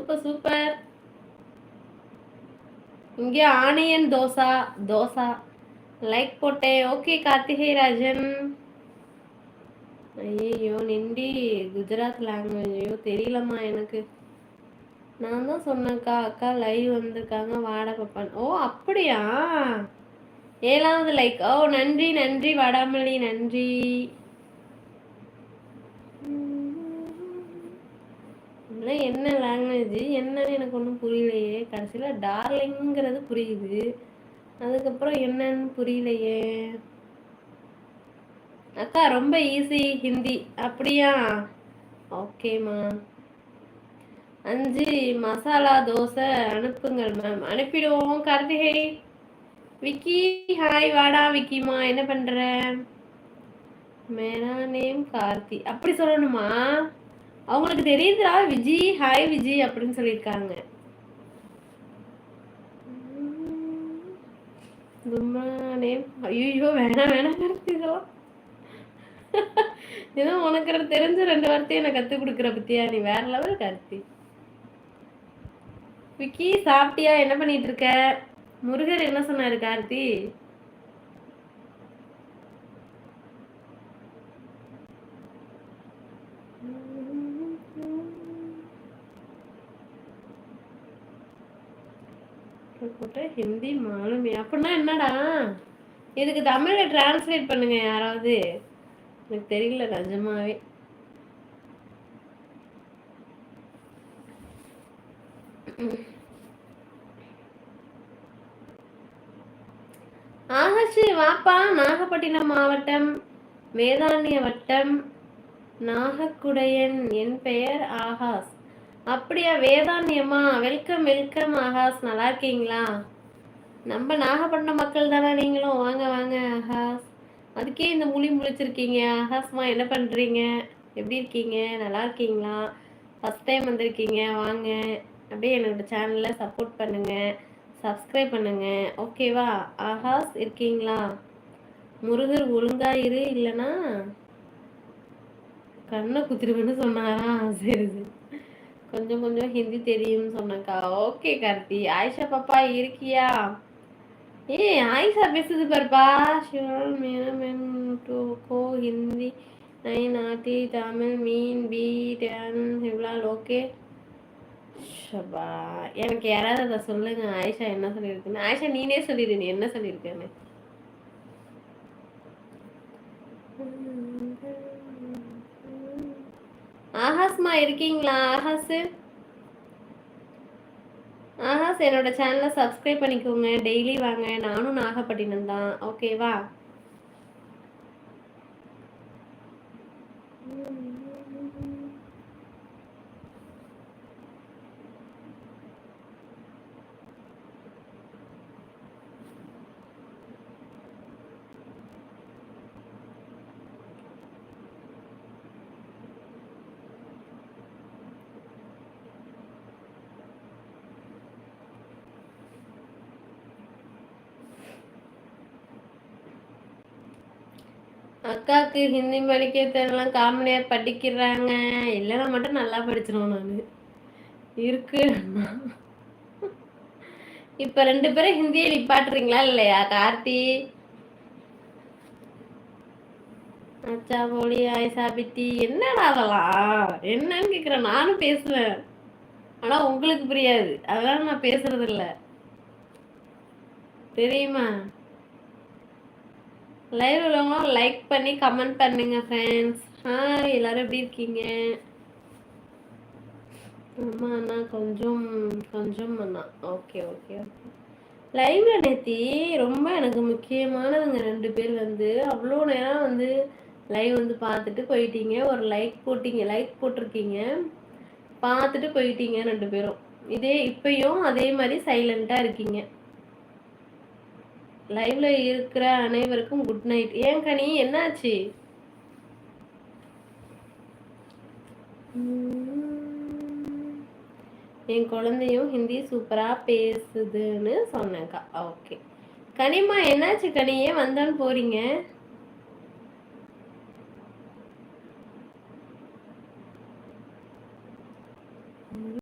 Super super இங்கே onion dosa dosa. Like போட்டேன். Okay Karthigai Rajan. ஐயோ நிண்டி குஜராத் லாங்குவேஜ் ஐயோ தெரியலம்மா எனக்கு. நான் தான் சொன்னேன்க்கா அக்கா லைவ் வந்திருக்காங்க வாடா பாப்பான் ஓ அப்படியா? ஏழாவது லைக் ஓ நன்றி நன்றி வடாமல்லி நன்றி. இதெல்லாம் என்ன லாங்குவேஜ் என்னன்னு எனக்கு ஒன்றும் புரியலையே. கடைசியில் டார்லிங்கிறது புரியுது. அதுக்கப்புறம் என்னன்னு புரியலையே. அக்கா ரொம்ப ஈஸி ஹிந்தி. அப்படியா? ஓகேம்மா அஞ்சு மசாலா தோசை அனுப்புங்கள் மேம் அனுப்பிடுவோம் கார்த்திகை. விக்கி ஹாய் வாடா விக்கிமா என்ன பண்ற? மேரா நேம் கார்த்தி. அப்படி சொல்லணுமா? அவங்களுக்கு தெரியுதுடா விஜி ஹாய் விஜி அப்படின்னு சொல்லியிருக்காங்க. நேம் ஐயோ வேணாம் வேணாம் கார்த்தி இதெல்லாம். ஏதோ உனக்கு தெரிஞ்ச ரெண்டு வார்த்தையும் நான் கற்றுக் கொடுக்குற பத்தியா? நீ வேற லெவல் கார்த்தி விக்கி சாப்பிட்டியா? என்ன பண்ணிட்டு இருக்க? முருகர் என்ன சொன்னாரு கார்த்தி? போட்டு ஹிந்தி மாலுமி. அப்படின்னா என்னடா? இதுக்கு தமிழில் டிரான்ஸ்லேட் பண்ணுங்க யாராவது. எனக்கு தெரியல நிஜமாவே. ஆகாஷ் வாப்பா நாகப்பட்டினம் மாவட்டம் வேதாரண்ய வட்டம் நாகக்குடையன் என் பெயர் ஆகாஷ். அப்படியா வேதாண்யம்மா வெல்கம் வெல்கம் ஆகாஷ். நல்லா இருக்கீங்களா? நம்ம நாகப்பட்டினம் மக்கள் தானே நீங்களும்? வாங்க வாங்க ஆகாஸ் அதுக்கே இந்த மொழி முழிச்சிருக்கீங்க. ஆகாஷ்மா என்ன பண்ணுறீங்க எப்படி இருக்கீங்க? நல்லா இருக்கீங்களா? ஃபஸ்ட் டைம் வந்திருக்கீங்க. வாங்க. அப்படியே என்னோட சேனலில் சப்போர்ட் பண்ணுங்கள் சப்ஸ்கிரைப் பண்ணுங்கள் ஓகேவா ஆகாஷ் இருக்கீங்களா? முருகர் ஒழுங்கா இரு இல்லைன்னா கண்ணை குத்திருவேன்னு சொன்னாரா? சரி சரி. கொஞ்சம் கொஞ்சம் ஹிந்தி தெரியும்னு சொன்னக்கா ஓகே கார்த்தி. ஆயிஷா பாப்பா இருக்கியா? ஏ ஆயிஷா பேசுது பாருப்பா. Shivan ma'am ma'am to go Hindi nine ஆத்தி தமிழ் மீன் பி டென் இவ்வளால் ஓகே. ஷபா எனக்கு யாராவது அதை சொல்லுங்க. ஆயிஷா என்ன சொல்லியிருக்குன்னு. ஆயிஷா நீனே சொல்லிடு. நீ என்ன சொல்லியிருக்கேன்னு. ஆகாஸ்மா இருக்கீங்களா? ஆகாஸ் ஆகாஸ் என்னோட சேனலை சப்ஸ்கிரைப் பண்ணிக்கோங்க. டெய்லி வாங்க. நானும் நாகப்பட்டினம் தான். ஓகேவா அக்காவுக்கு ஹிந்தி படிக்க தெரியலாம் காமெடியாக படிக்கிறாங்க. இல்லைன்னா மட்டும் நல்லா படிச்சிருவோம் நான். இருக்கு. இப்போ ரெண்டு பேரும் ஹிந்தியை நிப்பாட்டுறீங்களா இல்லையா கார்த்தி? அச்சா போலி ஆயிஷா பித்தி என்னடா அதெல்லாம்? என்னன்னு கேட்குறேன் நானும் பேசுவேன். ஆனால் உங்களுக்கு புரியாது. அதெல்லாம் நான் பேசுறது இல்லை தெரியுமா? லைவ் உள்ளவங்களும் லைக் பண்ணி கமெண்ட் பண்ணுங்க ஃப்ரெண்ட்ஸ் ஹாய் எல்லாரும் எப்படி இருக்கீங்க? ஆமா அண்ணா கொஞ்சம் கொஞ்சம் அண்ணா. ஓகே ஓகே ஓகே லைவ்ல நேத்தி ரொம்ப எனக்கு முக்கியமானவங்க ரெண்டு பேர் வந்து. அவ்வளோ நேரம் வந்து லைவ் வந்து பார்த்துட்டு போயிட்டீங்க. ஒரு லைக் போட்டீங்க லைக் போட்டிருக்கீங்க. பார்த்துட்டு போயிட்டீங்க ரெண்டு பேரும். இதே இப்பயும் அதே மாதிரி சைலண்ட்டாக இருக்கீங்க. லைவ்ல இருக்கிற அனைவருக்கும் குட் நைட் ஏன் கனி என்னாச்சு? என் குழந்தையும் ஹிந்தி சூப்பரா பேசுதுன்னு சொன்னேன்க்கா. ஓகே கனிமா என்னாச்சு கனி? ஏன் வந்தான்னு போறீங்க?